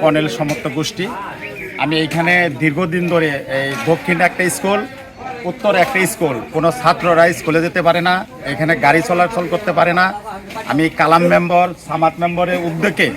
Colonel সমর্থ গোষ্ঠী। আমি এইখানে দীর্ঘদিন ধরে এই দক্ষিণ একটা স্কুল, উত্তর একটা স্কুল। কোনো ছাত্ররা স্কুলে যেতে পারে না, এখানে গাড়ি চলাচল করতে পারে না। আমি কালাম মেম্বর সামাত মেম্বরের উদ্যোগে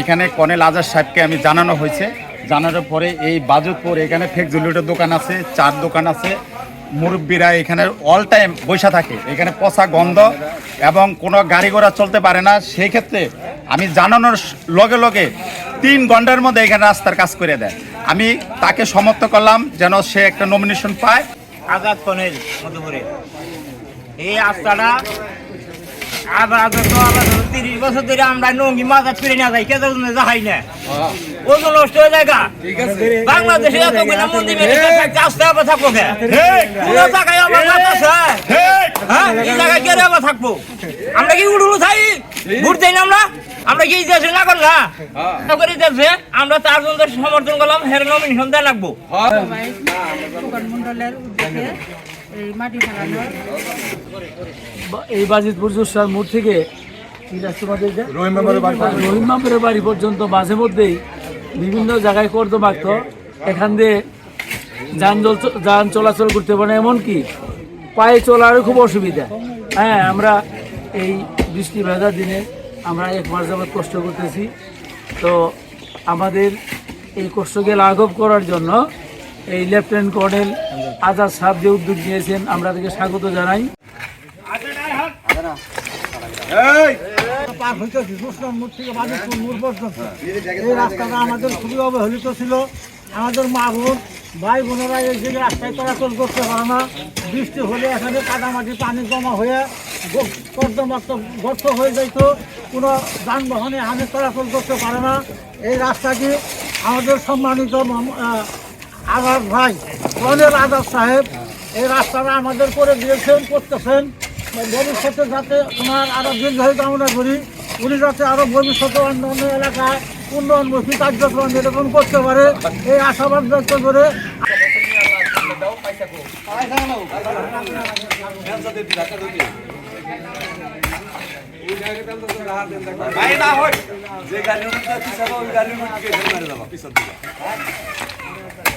এখানে কনেল আজাদ সাহেবকে আমি জানানো হয়েছে। জানানোর পরে এই বাজুতপুর, এখানে ফেক জুলিটের দোকান আছে, চার দোকান আছে। মুরব্বীরা এখানে অল টাইম বসে থাকে। এখানে পচা গন্ধ এবং কোনো গাড়ি ঘোড়া চলতে পারে না। সেই ক্ষেত্রে আমি জানানোর লগে লগে তিন ঘণ্টার মধ্যে এখানে রাস্তার কাজ করে দেয়। আমি তাকে সমর্থ করলাম যেন সে একটা নমিনেশন পায়। আজাদ কনেল মধুপুরে। এই রাস্তাটা আবার তো আবার তিরিশ বছর ধরে আমরা নঙ্গি মাজাত ফিরে না যাই কেদার জন্য যাই না। ওজন নষ্ট হয়ে যায় গা। বাংলাদেশে এতগুলা মন্দির থাকব জায়গায় আছে। হ্যাঁ এই জায়গায় কে আবার থাকব। আমরা কি উড়ুলু থাই? ভোট দেই না আমরা? আমরা কি দেশে না করলা করে দেশে আমরা তার জন্য সমর্থন করলাম হের নমিনেশন দেওয়া লাগবো। উদ্যোগে এই বাজিতপুর জোসার মোড় থেকে রহিম মেম্বারের বাড়ি পর্যন্ত মাঝে মধ্যেই বিভিন্ন জায়গায় কর্দমাক্ত এখান দিয়ে যান যান চলাচল করতে পারে, এমনকি পায়ে চলারও খুব অসুবিধা। হ্যাঁ আমরা এই বৃষ্টি ভেজার দিনে আমরা এক মাস যাবৎ কষ্ট করতেছি। তো আমাদের এই কষ্টকে লাঘব করার জন্য এই লেফটেন্যান্ট কর্নেল আজাদ সাহেব যে উদ্যোগ নিয়েছেন, আমরা তাকে স্বাগত জানাই। পার হইতেছি। সুসলাম মোড় থেকে বাজিতপুর মোড় পর্যন্ত এই রাস্তাটা আমাদের খুবই অবহেলিত ছিল। আমাদের মা বোন, ভাই বোনেরা এই যে রাস্তায় চলাচল করতে পারে না। বৃষ্টি হলে এখানে কাদামাটি পানি জমা হয়ে কর্দমাক্ত গর্ত হয়ে যাইত। কোনো যানবাহনে আমি চলাচল করতে পারে না। এই রাস্তাটি আমাদের সম্মানিত মম- আজাদ ভাই কর্নেল আজাদ সাহেব এই রাস্তাটা আমাদের করে দিয়েছেন, করতেছেন। ভবিষ্যতে যাতে ওনার আরও দীর্ঘায়ু কামনা করি, উনি যাতে আরও ভবিষ্যতে অন্য অন্য এলাকায় উন্নয়নমুখী কার্যক্রম যেরকম করতে পারে, এই আশাবাদ ব্যক্ত করে